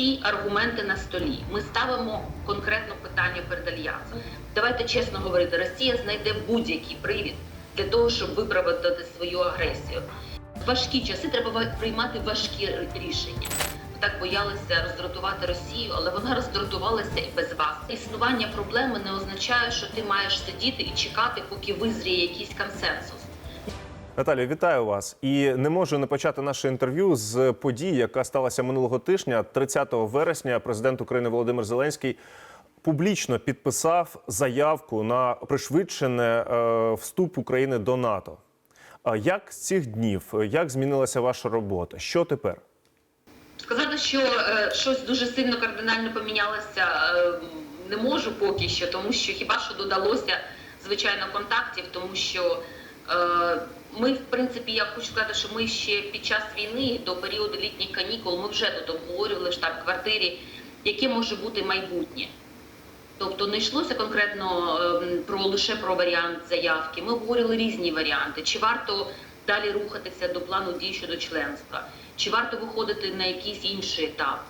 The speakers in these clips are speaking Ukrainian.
всі аргументи на столі. Ми ставимо конкретно питання перед альянсом. Давайте чесно говорити, Росія знайде будь-який привід для того, щоб виправдати свою агресію. Важкі часи треба приймати важкі рішення. Ми так боялися роздратувати Росію, але вона роздратувалася і без вас. Існування проблеми не означає, що ти маєш сидіти і чекати, поки визріє якийсь консенсус. Наталія, вітаю вас. І не можу не почати наше інтерв'ю з події, яка сталася минулого тижня, 30 вересня. Президент України Володимир Зеленський публічно підписав заявку на пришвидшене е, вступ України до НАТО. А як з цих днів, як змінилася ваша робота? Що тепер? Сказати, що е, щось дуже сильно кардинально помінялося, е, не можу поки що, тому що хіба що додалося звичайно контактів, тому що ми, в принципі, я хочу сказати, що ми ще під час війни до періоду літніх канікул ми вже тут обговорювали штаб-квартирі, яке може бути майбутнє. Тобто не йшлося конкретно ем, про лише про варіант заявки. Ми обговорювали різні варіанти. Чи варто далі рухатися до плану дій щодо членства, чи варто виходити на якийсь інший етап.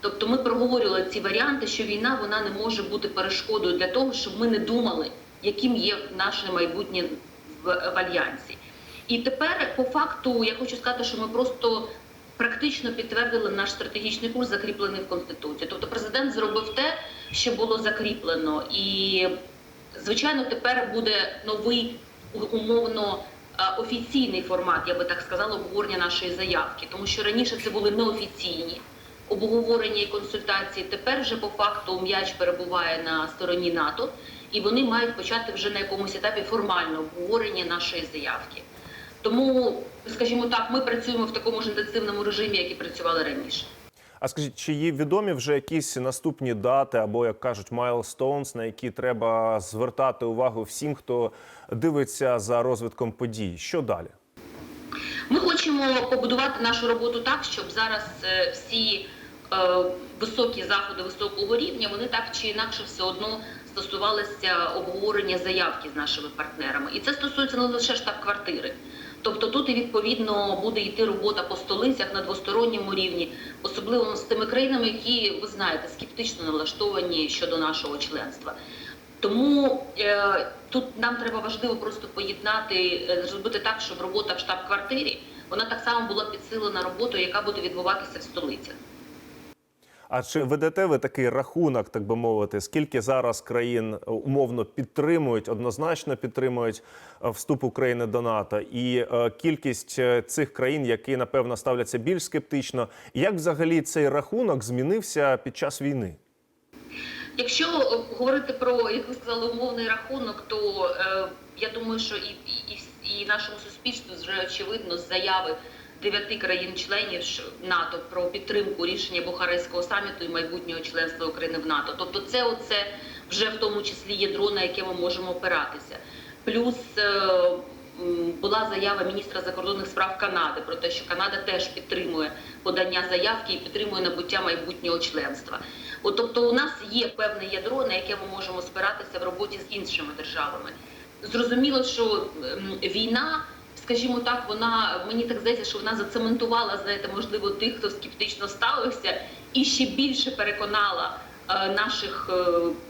Тобто ми проговорювали ці варіанти, що війна вона не може бути перешкодою для того, щоб ми не думали, яким є наше майбутнє в альянсі. І тепер, по факту, я хочу сказати, що ми просто практично підтвердили наш стратегічний курс, закріплений в конституції. Тобто, президент зробив те, що було закріплено, і звичайно, тепер буде новий умовно е, офіційний формат, я би так сказала, обговорення нашої заявки, тому що раніше це були неофіційні обговорення і консультації. Тепер вже по факту м'яч перебуває на стороні НАТО, і вони мають почати вже на якомусь етапі формально обговорення нашої заявки. Тому, скажімо так, ми працюємо в такому ж інтенсивному режимі, як і працювали раніше. А скажіть, чи є відомі вже якісь наступні дати або, як кажуть, milestones, на які треба звертати увагу всім, хто дивиться за розвитком подій? Що далі? Ми хочемо побудувати нашу роботу так, щоб зараз е, всі е, високі заходи високого рівня вони так чи інакше все одно стосувалися обговорення заявки з нашими партнерами. І це стосується не лише штаб-квартири. Тобто тут і відповідно буде йти робота по столицях на двосторонньому рівні, особливо з тими країнами, які ви знаєте скептично налаштовані щодо нашого членства. Тому е, тут нам треба важливо просто поєднати, е, зробити так, щоб робота в штаб-квартирі вона так само була підсилена роботою, яка буде відбуватися в столицях. А чи ведете ви такий рахунок, так би мовити, скільки зараз країн е, умовно підтримують, однозначно підтримують е, вступ України до НАТО, і е, кількість цих країн, які напевно ставляться більш скептично, як взагалі цей рахунок змінився під час війни? Якщо говорити про, як ви сказали, умовний рахунок, то е, я думаю, що і, і, і, і нашому суспільству вже очевидно з заяви дев'яти країн-членів НАТО про підтримку рішення Бухарестського саміту і майбутнього членства України в НАТО. Тобто, це оце вже в тому числі ядро, на яке ми можемо опиратися. Плюс е, була заява міністра закордонних справ Канади про те, що Канада теж підтримує подання заявки і підтримує набуття майбутнього членства. От, тобто, у нас є певне ядро, на яке ми можемо спиратися в роботі з іншими державами. Зрозуміло, що війна, скажімо так, вона мені так здається, що вона зацементувала, знаєте, можливо, тих, хто скептично ставився, і ще більше переконала е, наших е,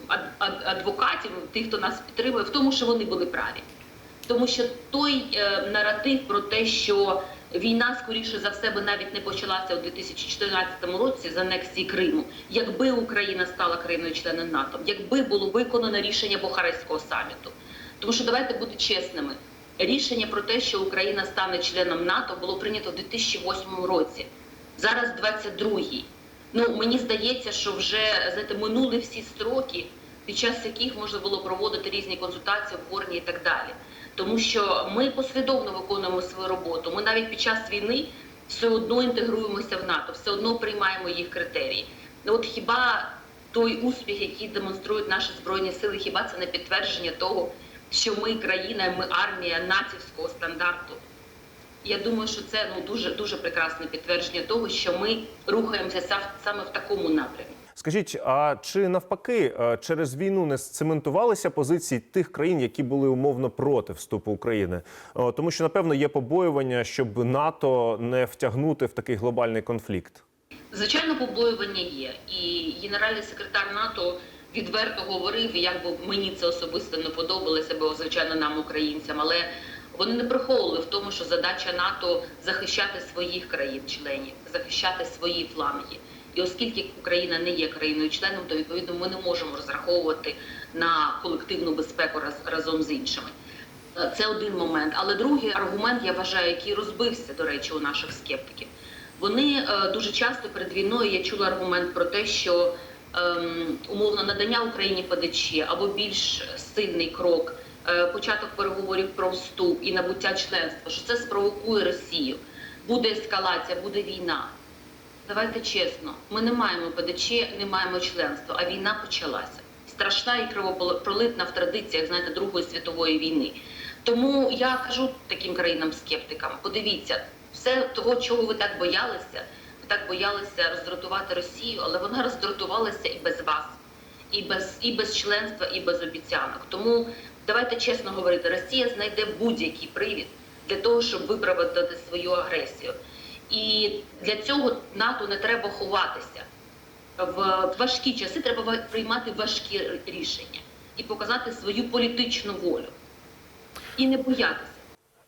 ад- ад- адвокатів, тих, хто нас підтримує, в тому, що вони були праві. Тому що той е, наратив про те, що війна, скоріше за все, би навіть не почалася у 2014 році з анексії Криму, якби Україна стала країною-членом НАТО, якби було виконано рішення Бухарестського саміту. Тому що давайте бути чесними. Рішення про те, що Україна стане членом НАТО, було прийнято у 2008 році. Зараз 22-й. Ну мені здається, що вже знаєте, минули всі строки, під час яких можна було проводити різні консультації, обговорення і так далі. Тому що ми послідовно виконуємо свою роботу. Ми навіть під час війни все одно інтегруємося в НАТО, все одно приймаємо їх критерії. Ну от хіба той успіх, який демонструють наші збройні сили, хіба це не підтвердження того, що ми країна, ми армія націвського стандарту? Я думаю, що це ну дуже дуже прекрасне підтвердження того, що ми рухаємося са- саме в такому напрямі. Скажіть, а чи навпаки е, через війну не сцементувалися позиції тих країн, які були умовно проти вступу України? Тому що напевно є побоювання, щоб НАТО не втягнути в такий глобальний конфлікт. Звичайно, побоювання є. І генеральний секретар НАТО відверто говорив, як би мені це особисто не подобалося, бо звичайно нам, українцям, але вони не приховували в тому, що задача НАТО захищати своїх країн-членів, захищати свої фланги. І оскільки Україна не є країною-членом, то відповідно ми не можемо розраховувати на колективну безпеку раз, разом з іншими. Е, Це один момент. Але другий аргумент, я вважаю, який розбився, до речі, у наших скептиків. Вони е, дуже часто перед війною я чула аргумент про те, що умовно надання Україні ПДЧ або більш сильний крок, е, початок переговорів про вступ і набуття членства, що це спровокує Росію. Буде ескалація, буде війна. Давайте чесно, ми не маємо ПДЧ, не маємо членства, а війна почалася. Страшна і кровопролитна в традиціях, знаєте, Другої світової війни. Тому я кажу таким країнам-скептикам: подивіться, все того, чого ви так боялися, так боялися роздратувати Росію, але вона роздратувалася і без вас, і без, і без членства, і без обіцянок. Тому давайте чесно говорити, Росія знайде будь-який привід для того, щоб виправдати свою агресію. І для цього НАТО не треба ховатися. В важкі часи треба приймати важкі рішення і показати свою політичну волю. І не боятися.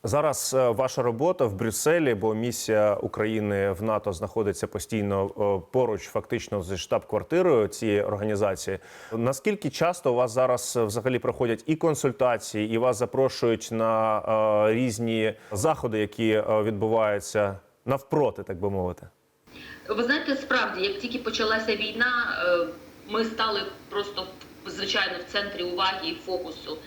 Зараз е, ваша робота в Брюсселі, бо місія України в НАТО знаходиться постійно е, поруч, фактично зі штаб-квартирою цієї організації. Наскільки часто у вас зараз е, взагалі проходять і консультації, і вас запрошують на різні заходи, які відбуваються навпроти, так би мовити? Ви знаєте, справді, як тільки почалася війна, ми стали просто звичайно в центрі уваги і фокусу.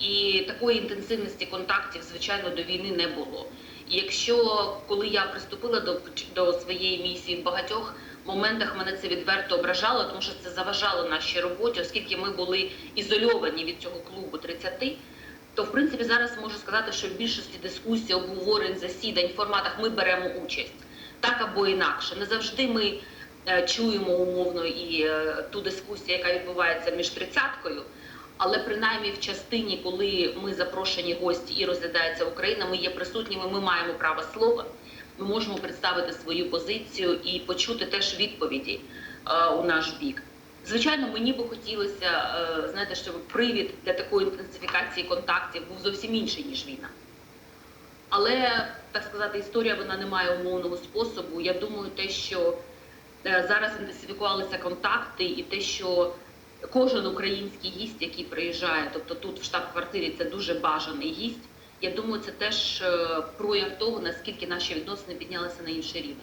І такої інтенсивності контактів, звичайно, до війни не було. І якщо коли я приступила до, до своєї місії в багатьох моментах мене це відверто ображало, тому що це заважало нашій роботі, оскільки ми були ізольовані від цього клубу 30, то в принципі зараз можу сказати, що в більшості дискусій, обговорень, засідань, форматах ми беремо участь так або інакше. Не завжди ми е, чуємо умовно і е, ту дискусію, яка відбувається між тридцяткою. Але принаймні в частині, коли ми запрошені гості і розглядається Україна, ми є присутніми, ми маємо право слова. Ми можемо представити свою позицію і почути теж відповіді е, у наш бік. Звичайно, мені би хотілося, е, знаєте, щоб привід для такої інтенсифікації контактів був зовсім інший ніж війна. Але так сказати, історія вона не має умовного способу. Я думаю, те, що е, зараз інтенсифікувалися контакти, і те, що кожен український гість, який приїжджає, тобто тут в штаб-квартирі це дуже бажаний гість. Я думаю, це теж е, прояв того, наскільки наші відносини піднялися на інший рівень.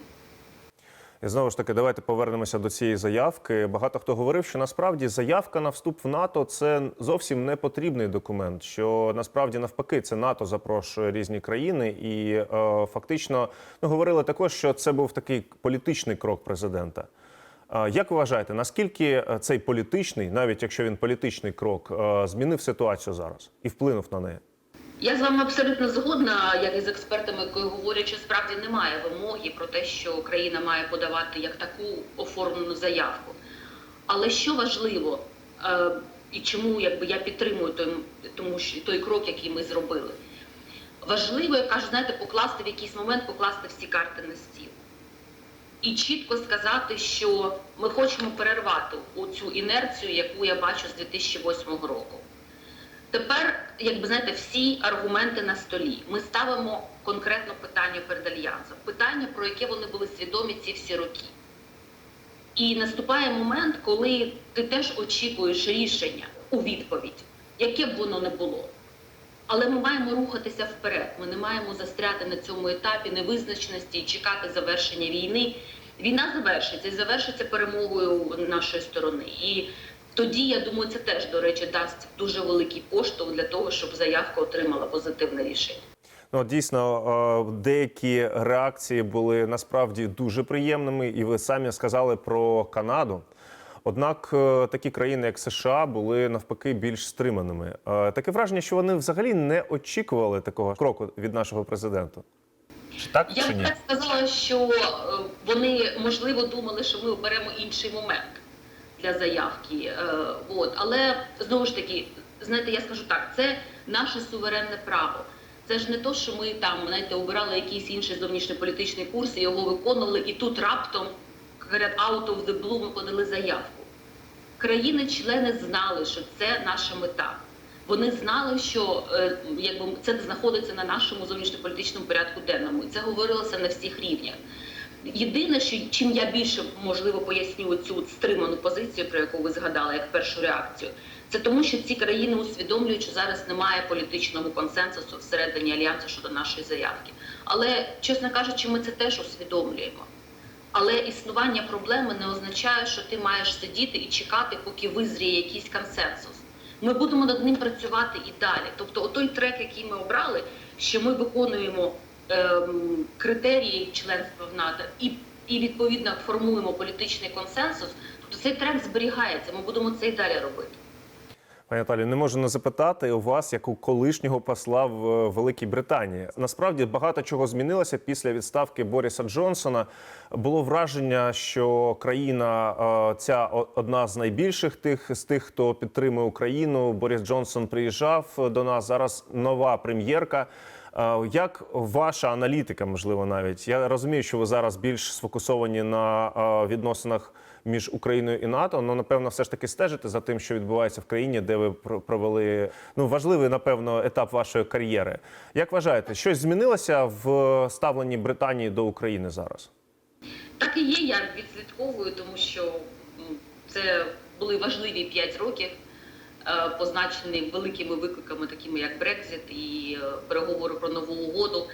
І знову ж таки, давайте повернемося до цієї заявки. Багато хто говорив, що насправді заявка на вступ в НАТО це зовсім не потрібний документ. Що насправді навпаки, це НАТО запрошує різні країни, і е, фактично ну, говорили також, що це був такий політичний крок президента. Як ви вважаєте, наскільки е, цей політичний, навіть якщо він політичний крок, е, змінив ситуацію зараз і вплинув на неї? Я з вами абсолютно згодна, як і з експертами, які говорять, що справді немає вимоги про те, що Україна має подавати як таку оформлену заявку. Але що важливо, е, і чому якби я підтримую той, тому що той крок, який ми зробили, важливо, я кажу, знаєте, покласти в якийсь момент, покласти всі карти на стіл. І чітко сказати, що ми хочемо перервати оцю інерцію, яку я бачу з 2008 року. Тепер, якби знаєте, всі аргументи на столі. Ми ставимо конкретно питання перед альянсом, питання, про яке вони були свідомі ці всі роки. І наступає момент, коли ти теж очікуєш рішення у відповідь, яке б воно не було. Але ми маємо рухатися вперед. Ми не маємо застряти на цьому етапі невизначеності і чекати завершення війни. Війна завершиться і завершиться перемогою нашої сторони. І тоді, я думаю, це теж, до речі, дасть дуже великий поштовх для того, щоб заявка отримала позитивне рішення. Ну, дійсно, е, деякі реакції були насправді дуже приємними, і ви самі сказали про Канаду. Однак е, такі країни, як США, були навпаки більш стриманими. Е, Таке враження, що вони взагалі не очікували такого кроку від нашого президента. Чи так Я чи ні? так сказала, що е, вони можливо думали, що ми оберемо інший момент для заявки. От. Але знову ж таки, знаєте, я скажу так, це наше суверенне право. Це ж не то, що ми там знаєте, обирали якийсь інший зовнішньополітичний курс і його виконували, і тут раптом говорять, out of the blue ми подали заявку. Країни-члени знали, що це наша мета. Вони знали, що е, якби це знаходиться на нашому зовнішньополітичному порядку денному, і це говорилося на всіх рівнях. Єдине, що чим я більше можливо поясню цю стриману позицію, про яку ви згадали, як першу реакцію, це тому, що ці країни усвідомлюють, що зараз немає політичного консенсусу всередині альянсу щодо нашої заявки. Але, чесно кажучи, ми це теж усвідомлюємо. Але існування проблеми не означає, що ти маєш сидіти і чекати, поки визріє якийсь консенсус. Ми будемо над ним працювати і далі. Тобто, отой трек, який ми обрали, що ми виконуємо ем, критерії членства в НАТО і, і відповідно формуємо політичний консенсус. Тобто цей трек зберігається. Ми будемо це і далі робити. Пані Наталі, не можу не запитати у вас, як у колишнього посла в е, Великій Британії. Насправді багато чого змінилося після відставки Боріса Джонсона. Було враження, що країна е, ця одна з найбільших тих з тих, хто підтримує Україну. Борис Джонсон приїжджав до нас. Зараз нова прем'єрка. Е, Як ваша аналітика, можливо, навіть я розумію, що ви зараз більш сфокусовані на е, відносинах між Україною і НАТО, але напевно все ж таки стежите за тим, що відбувається в країні, де ви провели ну важливий, напевно, етап вашої кар'єри. Як вважаєте, щось змінилося в ставленні Британії до України зараз? Так і є, я відслідковую, тому що це були важливі 5 років, е, позначені великими викликами, такими як Брекзит і е, переговори про нову угоду.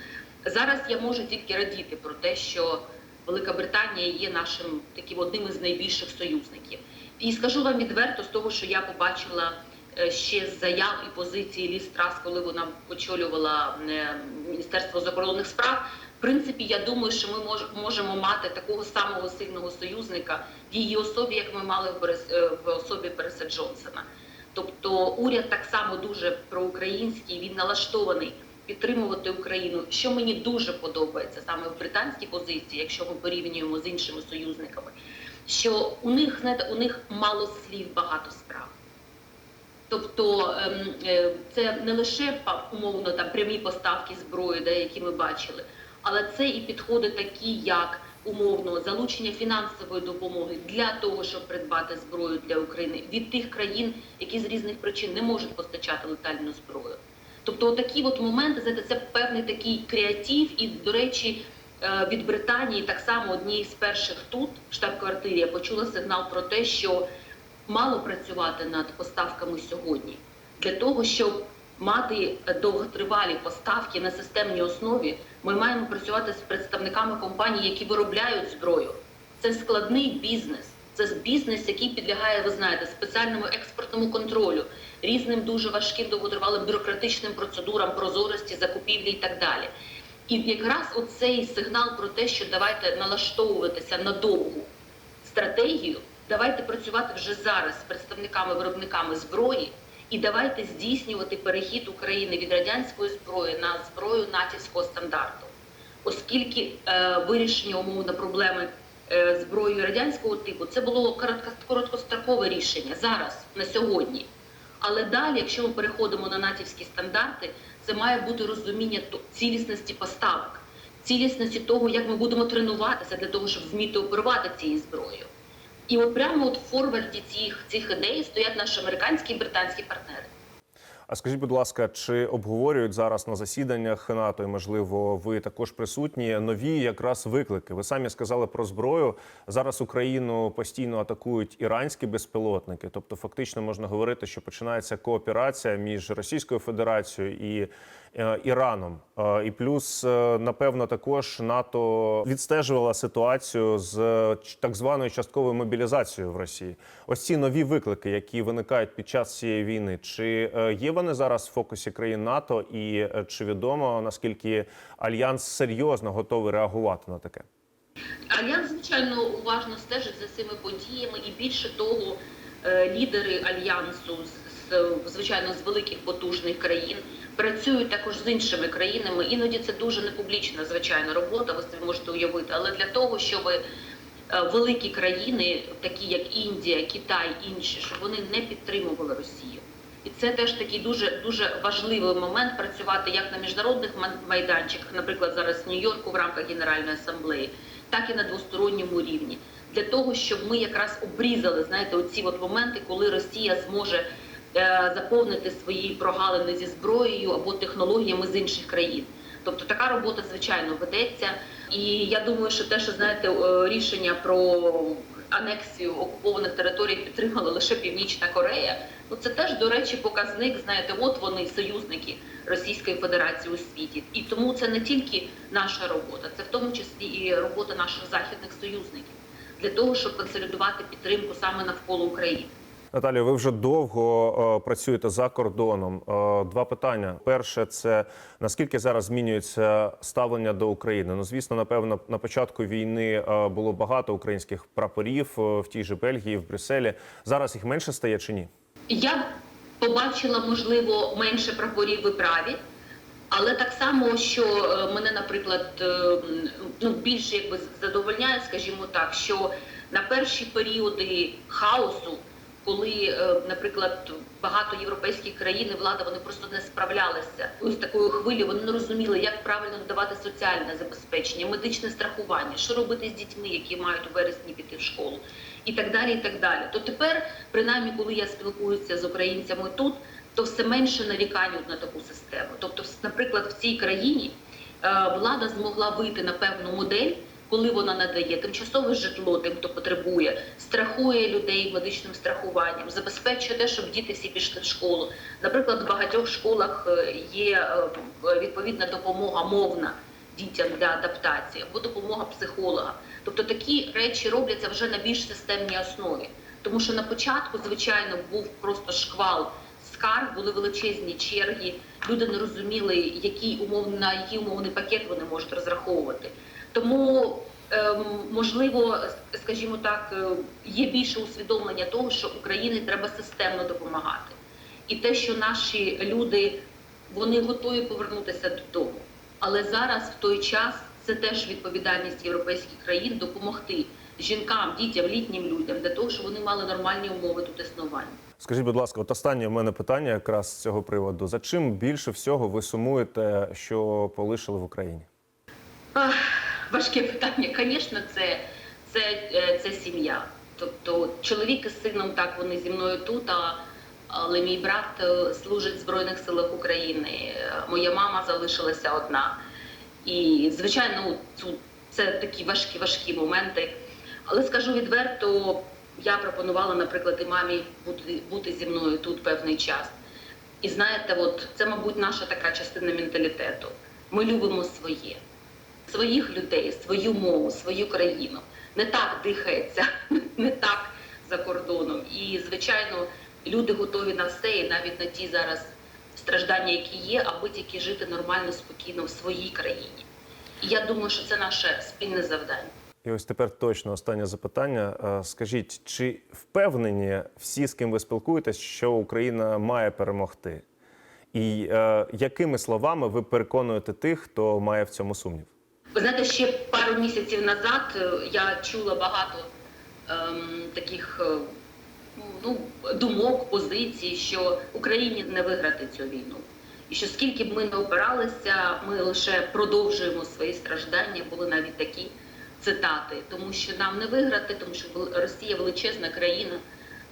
Зараз я можу тільки радіти про те, що Велика Британія є нашим таким одним із найбільших союзників. І скажу вам відверто з того, що я побачила е, ще з заяв і позиції Ліс Трас, коли вона очолювала е, Міністерство закордонних справ. В принципі, я думаю, що ми можемо мати такого самого сильного союзника в її особі, як ми мали в, е, особі Бориса Джонсона. Тобто уряд так само дуже проукраїнський, він налаштований підтримувати Україну, що мені дуже подобається саме в британській позиції, якщо ми порівнюємо з іншими союзниками, що у них знаєте, у них мало слів, багато справ. Тобто ем, е, це не лише умовно там прямі поставки зброї, де, які ми бачили, але це і підходи такі, як умовно залучення фінансової допомоги для того, щоб придбати зброю для України від тих країн, які з різних причин не можуть постачати летальну зброю. Тобто, такі от моменти, знаєте, це певний такий креатив, і, до речі, е, від Британії так само однієї з перших тут, штаб-квартирі, я почула сигнал про те, що мало працювати над поставками сьогодні для того, щоб мати довготривалі поставки на системній основі. Ми маємо працювати з представниками компаній, які виробляють зброю. Це складний бізнес. Це бізнес, який підлягає, ви знаєте, спеціальному експортному контролю, різним дуже важким довготривалим бюрократичним процедурам, прозорості, закупівлі і так далі. І якраз оцей сигнал про те, що давайте налаштовуватися на довгу стратегію, давайте працювати вже зараз з представниками виробниками зброї, і давайте здійснювати перехід України від радянської зброї на зброю натівського стандарту, оскільки е, вирішення умовно проблеми е, радянського типу це було коротко, короткострокове рішення зараз на сьогодні. Але далі, якщо ми переходимо на натівські стандарти, це має бути розуміння цілісності поставок, цілісності того, як ми будемо тренуватися для того, щоб вміти оперувати цією зброєю. І от прямо от в форварді цих, цих ідей стоять наші американські і британські партнери. А скажіть, будь ласка, чи обговорюють зараз на засіданнях НАТО, і можливо, ви також присутні нові якраз виклики? Ви самі сказали про зброю. Зараз Україну постійно атакують іранські безпілотники. Тобто, фактично можна говорити, що починається кооперація між Російською Федерацією і Іраном. Е, І плюс, е, напевно, також НАТО відстежувала ситуацію з е, так званою частковою мобілізацією в Росії. Ось ці нові виклики, які виникають під час цієї війни, чи е, є вони зараз в фокусі країн НАТО, і е, чи відомо наскільки альянс серйозно готовий реагувати на таке? Альянс, звичайно, уважно стежить за цими подіями, і більше того, е, лідери альянсу, звичайно, з великих потужних країн, працюють також з іншими країнами. Іноді це дуже непублічна, звичайно, робота. Ви собі можете уявити, але для того, щоб е, великі країни, такі як Індія, Китай, інші, щоб вони не підтримували Росію. І це теж такий дуже дуже важливий момент працювати як на міжнародних майданчиках, наприклад, зараз в Нью-Йорку в рамках Генеральної асамблеї, так і на двосторонньому рівні. для того, щоб ми якраз обрізали, знаєте, оці от моменти, коли Росія зможе е, заповнити свої прогалини зі зброєю або технологіями з інших країн. Тобто така робота звичайно ведеться. І я думаю, що те, що знаєте, е, рішення про анексію окупованих територій підтримала лише Північна Корея. Ну це теж, до речі, показник. Знаєте, от вони союзники Російської Федерації у світі. І тому це не тільки наша робота, це в тому числі і робота наших західних союзників для того, щоб консолідувати підтримку саме навколо України. Наталію, ви вже довго е, працюєте за кордоном. Е, два питання. Перше, це наскільки зараз змінюється ставлення до України? Ну, звісно, напевно, на початку війни е, було багато українських прапорів в тій же Бельгії, в Брюсселі. Зараз їх менше стає чи ні? Я побачила, можливо, менше прапорів ви праві, але так само, що мене, наприклад, ну, більше якби задовольняє, скажімо так, що на перші періоди хаосу, коли, е, наприклад, багато європейських країн і влада вони просто не справлялися з такою хвилею, вони не розуміли, як правильно надавати соціальне забезпечення, медичне страхування, що робити з дітьми, які мають у вересні піти в школу, і так далі. І так далі. То тепер, принаймні, коли я спілкуюся з українцями тут, то все менше нарікань на таку систему. Тобто, наприклад, в цій країні е, влада змогла вийти на певну модель, коли вона надає тимчасове житло тим, хто потребує, страхує людей медичним страхуванням, забезпечує те, щоб діти всі пішли в школу. Наприклад, в багатьох школах е, є е, відповідна допомога мовна дітям для адаптації або допомога психолога. Тобто такі речі робляться вже на більш системній основі. Тому що на початку, звичайно, був просто шквал скарг, були величезні черги. Люди не розуміли, який умов на який умовний пакет вони можуть розраховувати. Тому ем, можливо, скажімо так, е, є більше усвідомлення того, що Україні треба системно допомагати, і те, що наші люди вони готові повернутися додому. Але зараз в той час це теж відповідальність європейських країн допомогти жінкам, дітям, літнім людям для того, щоб вони мали нормальні умови тут існування. Скажіть, будь ласка, от останнє в мене питання якраз з цього приводу. За чим більше всього ви сумуєте, що полишили в Україні? Ах, важке питання. Звісно, це, це, е, це сім'я. Тобто чоловік із сином так вони зі мною тут. А, але мій брат е, служить в Збройних силах України. Моя мама залишилася одна. І, звичайно, це такі важкі, важкі моменти. Але скажу відверто, я пропонувала, наприклад, і мамі бути, бути зі мною тут певний час. І знаєте, от це, мабуть, наша така частина менталітету. Ми любимо своє, своїх людей, свою мову, свою країну. Не так дихається, не так за кордоном. І, звичайно, люди готові на все, і навіть на ті зараз страждання, які є, аби тільки жити нормально, спокійно в своїй країні. І я думаю, що це наше спільне завдання. І ось тепер точно останнє запитання. Е, Скажіть, чи впевнені всі, з ким ви спілкуєтесь, що Україна має перемогти? І е, якими словами ви переконуєте тих, хто має в цьому сумнів? Ви знаєте, ще пару місяців назад е, я чула багато ем, таких е, ну, думок, позицій, що Україні не виграти цю війну. І що скільки б ми не опиралися, ми лише продовжуємо свої страждання. Були навіть такі цитати, тому що нам не виграти, тому що Росія величезна країна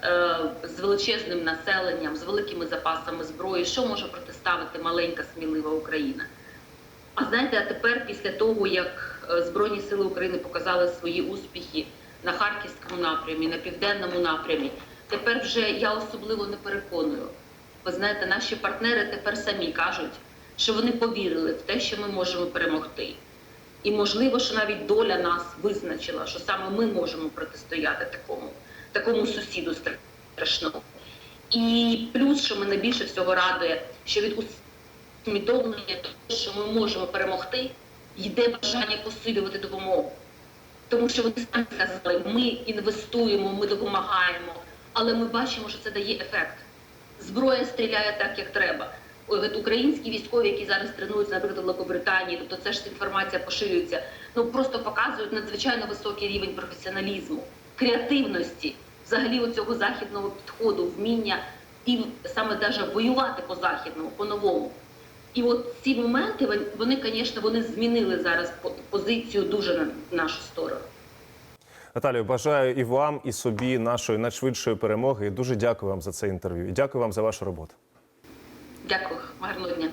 е, з величезним населенням, з великими запасами зброї. Що може протиставити маленька смілива Україна? А знаєте, а тепер, після того, як е, Збройні Сили України показали свої успіхи на Харківському напрямі, на південному напрямі, тепер вже я особливо не переконую. Ви знаєте, наші партнери тепер самі кажуть, що вони повірили в те, що ми можемо перемогти. І можливо, що навіть доля нас визначила, що саме ми можемо протистояти такому, такому сусіду страшному. І плюс, що мене більше всього радує, що від усвідомлення того, що ми можемо перемогти, йде бажання посилювати допомогу. Тому що вони самі сказали, ми інвестуємо, ми допомагаємо, але ми бачимо, що це дає ефект. Зброя стріляє так, як треба. Українські військові, які зараз тренуються, наприклад, в Великобританії, тобто це ж інформація поширюється, ну просто показують надзвичайно високий рівень професіоналізму, креативності, взагалі оцього західного підходу, вміння і саме даже воювати по західному, по-новому. І от ці моменти, вони- звісно, вони змінили зараз позицію дуже на нашу сторону. Наталію, бажаю і вам, і собі нашої найшвидшої перемоги. І дуже дякую вам за це інтерв'ю. І дякую вам за вашу роботу. Дякую, гарного дня.